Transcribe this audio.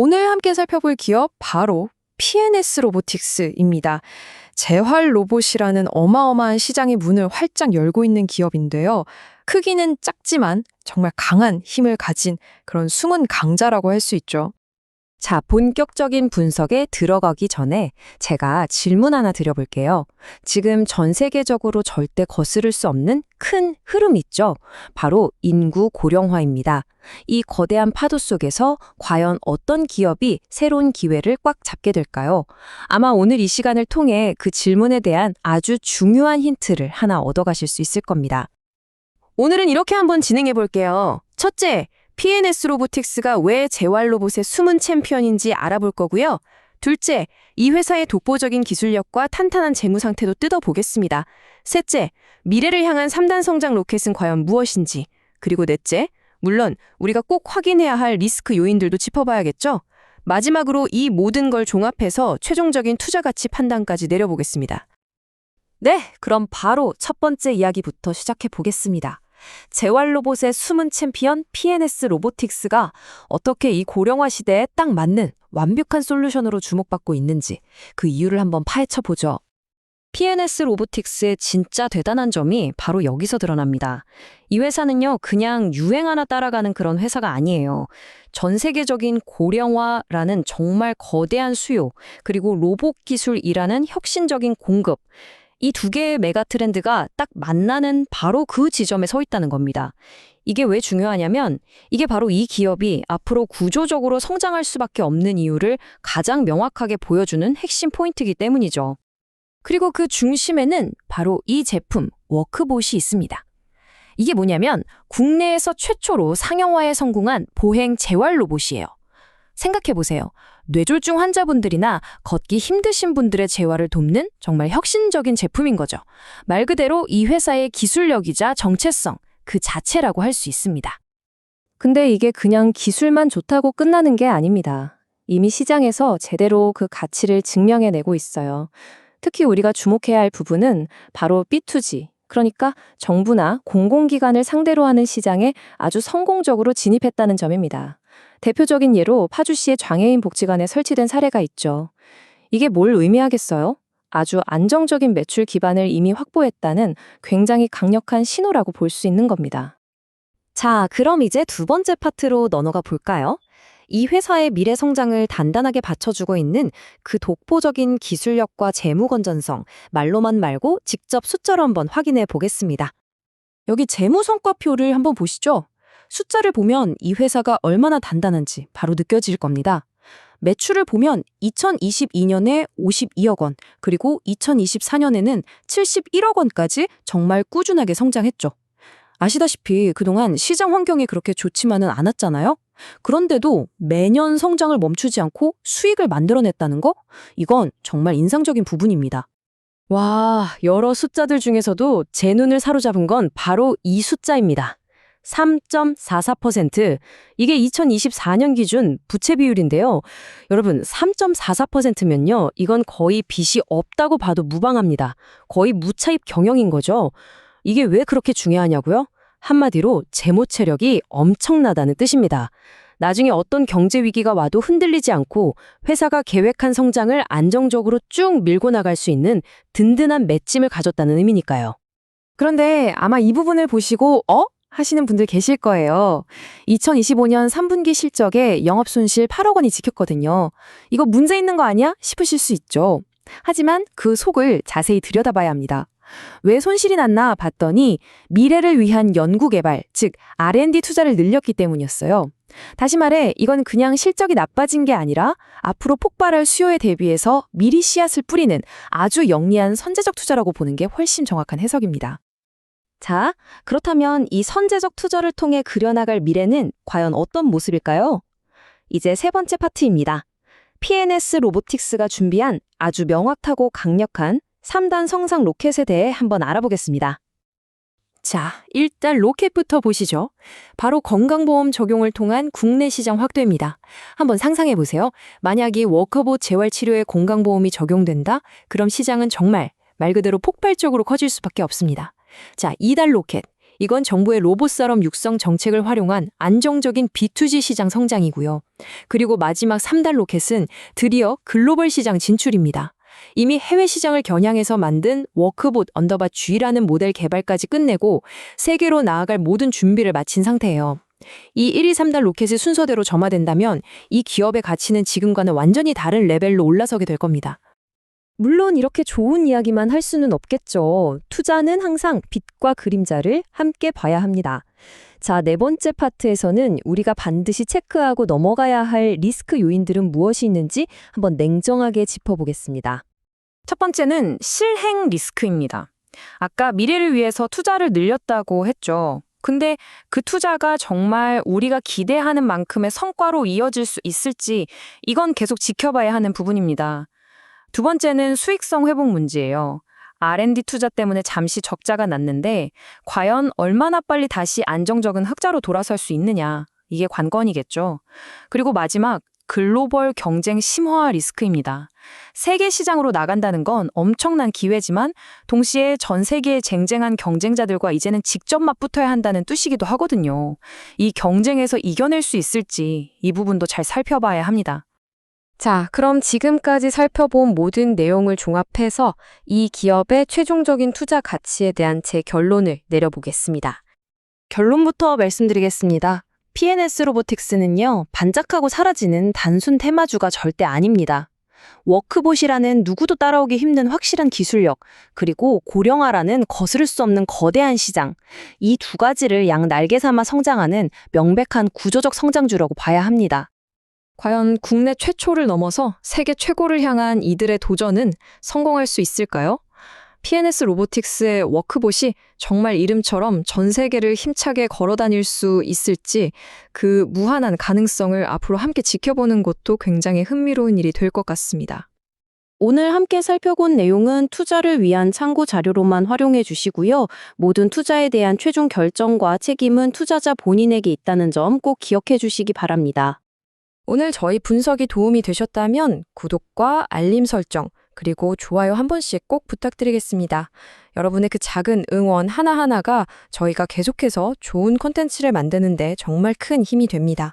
오늘 함께 살펴볼 기업 바로 PNS 로보틱스입니다. 재활 로봇이라는 어마어마한 시장의 문을 활짝 열고 있는 기업인데요. 크기는 작지만 정말 강한 힘을 가진 그런 숨은 강자라고 할 수 있죠. 자, 본격적인 분석에 들어가기 전에 제가 질문 하나 드려볼게요. 지금 전 세계적으로 절대 거스를 수 없는 큰 흐름 있죠? 바로 인구 고령화입니다. 이 거대한 파도 속에서 과연 어떤 기업이 새로운 기회를 꽉 잡게 될까요? 아마 오늘 이 시간을 통해 그 질문에 대한 아주 중요한 힌트를 하나 얻어가실 수 있을 겁니다. 오늘은 이렇게 한번 진행해 볼게요. 첫째, PNS 로보틱스가 왜 재활 로봇의 숨은 챔피언인지 알아볼 거고요. 둘째, 이 회사의 독보적인 기술력과 탄탄한 재무 상태도 뜯어보겠습니다. 셋째, 미래를 향한 3단 성장 로켓은 과연 무엇인지. 그리고 넷째, 물론 우리가 꼭 확인해야 할 리스크 요인들도 짚어봐야겠죠? 마지막으로 이 모든 걸 종합해서 최종적인 투자 가치 판단까지 내려보겠습니다. 네, 그럼 바로 첫 번째 이야기부터 시작해 보겠습니다. 재활 로봇의 숨은 챔피언 PNS 로보틱스가 어떻게 이 고령화 시대에 딱 맞는 완벽한 솔루션으로 주목받고 있는지 그 이유를 한번 파헤쳐 보죠. PNS 로보틱스의 진짜 대단한 점이 바로 여기서 드러납니다. 이 회사는요, 그냥 유행 하나 따라가는 그런 회사가 아니에요. 전 세계적인 고령화라는 정말 거대한 수요, 그리고 로봇 기술이라는 혁신적인 공급, 이 두 개의 메가 트렌드가 딱 만나는 바로 그 지점에 서 있다는 겁니다. 이게 왜 중요하냐면 이게 바로 이 기업이 앞으로 구조적으로 성장할 수밖에 없는 이유를 가장 명확하게 보여주는 핵심 포인트이기 때문이죠. 그리고 그 중심에는 바로 이 제품 워크봇이 있습니다. 이게 뭐냐면 국내에서 최초로 상용화에 성공한 보행 재활 로봇이에요. 생각해 보세요. 뇌졸중 환자분들이나 걷기 힘드신 분들의 재활을 돕는 정말 혁신적인 제품인 거죠. 말 그대로 이 회사의 기술력이자 정체성 그 자체라고 할 수 있습니다. 근데 이게 그냥 기술만 좋다고 끝나는 게 아닙니다. 이미 시장에서 제대로 그 가치를 증명해내고 있어요. 특히 우리가 주목해야 할 부분은 바로 B2G, 그러니까 정부나 공공기관을 상대로 하는 시장에 아주 성공적으로 진입했다는 점입니다. 대표적인 예로 파주시의 장애인 복지관에 설치된 사례가 있죠. 이게 뭘 의미하겠어요? 아주 안정적인 매출 기반을 이미 확보했다는 굉장히 강력한 신호라고 볼 수 있는 겁니다. 자, 그럼 이제 두 번째 파트로 넘어가 볼까요? 이 회사의 미래 성장을 단단하게 받쳐주고 있는 그 독보적인 기술력과 재무 건전성, 말로만 말고 직접 숫자로 한번 확인해 보겠습니다. 여기 재무 성과표를 한번 보시죠. 숫자를 보면 이 회사가 얼마나 단단한지 바로 느껴질 겁니다. 매출을 보면 2022년에 52억 원, 그리고 2024년에는 71억 원까지 정말 꾸준하게 성장했죠. 아시다시피 그동안 시장 환경이 그렇게 좋지만은 않았잖아요. 그런데도 매년 성장을 멈추지 않고 수익을 만들어냈다는 거? 이건 정말 인상적인 부분입니다. 와, 여러 숫자들 중에서도 제 눈을 사로잡은 건 바로 이 숫자입니다. 3.44%. 이게 2024년 기준 부채 비율인데요. 여러분, 3.44%면요. 이건 거의 빚이 없다고 봐도 무방합니다. 거의 무차입 경영인 거죠. 이게 왜 그렇게 중요하냐고요? 한마디로 재무 체력이 엄청나다는 뜻입니다. 나중에 어떤 경제 위기가 와도 흔들리지 않고 회사가 계획한 성장을 안정적으로 쭉 밀고 나갈 수 있는 든든한 맷짐을 가졌다는 의미니까요. 그런데 아마 이 부분을 보시고 어? 하시는 분들 계실 거예요. 2025년 3분기 실적에 영업 손실 8억 원이 지켰거든요. 이거 문제 있는 거 아니야? 싶으실 수 있죠. 하지만 그 속을 자세히 들여다봐야 합니다. 왜 손실이 났나 봤더니 미래를 위한 연구 개발, 즉 R&D 투자를 늘렸기 때문이었어요. 다시 말해 이건 그냥 실적이 나빠진 게 아니라 앞으로 폭발할 수요에 대비해서 미리 씨앗을 뿌리는 아주 영리한 선제적 투자라고 보는 게 훨씬 정확한 해석입니다. 자, 그렇다면 이 선제적 투자를 통해 그려나갈 미래는 과연 어떤 모습일까요? 이제 세 번째 파트입니다. PNS 로보틱스가 준비한 아주 명확하고 강력한 3단 성상 로켓에 대해 한번 알아보겠습니다. 자, 일단 로켓부터 보시죠. 바로 건강보험 적용을 통한 국내 시장 확대입니다. 한번 상상해 보세요. 만약 이 워커봇 재활치료에 건강보험이 적용된다? 그럼 시장은 정말 말 그대로 폭발적으로 커질 수밖에 없습니다. 자, 2단 로켓. 이건 정부의 로봇사업 육성 정책을 활용한 안정적인 B2G 시장 성장이고요. 그리고 마지막 3달 로켓은 드디어 글로벌 시장 진출입니다. 이미 해외 시장을 겨냥해서 만든 워크봇 언더바 G라는 모델 개발까지 끝내고 세계로 나아갈 모든 준비를 마친 상태예요. 이 1, 2, 3달 로켓이 순서대로 점화된다면 이 기업의 가치는 지금과는 완전히 다른 레벨로 올라서게 될 겁니다. 물론 이렇게 좋은 이야기만 할 수는 없겠죠. 투자는 항상 빛과 그림자를 함께 봐야 합니다. 자, 네 번째 파트에서는 우리가 반드시 체크하고 넘어가야 할 리스크 요인들은 무엇이 있는지 한번 냉정하게 짚어보겠습니다. 첫 번째는 실행 리스크입니다. 아까 미래를 위해서 투자를 늘렸다고 했죠. 근데 그 투자가 정말 우리가 기대하는 만큼의 성과로 이어질 수 있을지 이건 계속 지켜봐야 하는 부분입니다. 두 번째는 수익성 회복 문제예요. R&D 투자 때문에 잠시 적자가 났는데 과연 얼마나 빨리 다시 안정적인 흑자로 돌아설 수 있느냐. 이게 관건이겠죠. 그리고 마지막 글로벌 경쟁 심화 리스크입니다. 세계 시장으로 나간다는 건 엄청난 기회지만 동시에 전 세계에 쟁쟁한 경쟁자들과 이제는 직접 맞붙어야 한다는 뜻이기도 하거든요. 이 경쟁에서 이겨낼 수 있을지 이 부분도 잘 살펴봐야 합니다. 자, 그럼 지금까지 살펴본 모든 내용을 종합해서 이 기업의 최종적인 투자 가치에 대한 제 결론을 내려보겠습니다. 결론부터 말씀드리겠습니다. PNS 로보틱스는요, 반짝하고 사라지는 단순 테마주가 절대 아닙니다. 워크봇이라는 누구도 따라오기 힘든 확실한 기술력, 그리고 고령화라는 거스를 수 없는 거대한 시장, 이 두 가지를 양 날개 삼아 성장하는 명백한 구조적 성장주라고 봐야 합니다. 과연 국내 최초를 넘어서 세계 최고를 향한 이들의 도전은 성공할 수 있을까요? PNS 로보틱스의 워크봇이 정말 이름처럼 전 세계를 힘차게 걸어 다닐 수 있을지 그 무한한 가능성을 앞으로 함께 지켜보는 것도 굉장히 흥미로운 일이 될 것 같습니다. 오늘 함께 살펴본 내용은 투자를 위한 참고 자료로만 활용해 주시고요. 모든 투자에 대한 최종 결정과 책임은 투자자 본인에게 있다는 점 꼭 기억해 주시기 바랍니다. 오늘 저희 분석이 도움이 되셨다면 구독과 알림 설정, 그리고 좋아요 한 번씩 꼭 부탁드리겠습니다. 여러분의 그 작은 응원 하나하나가 저희가 계속해서 좋은 콘텐츠를 만드는데 정말 큰 힘이 됩니다.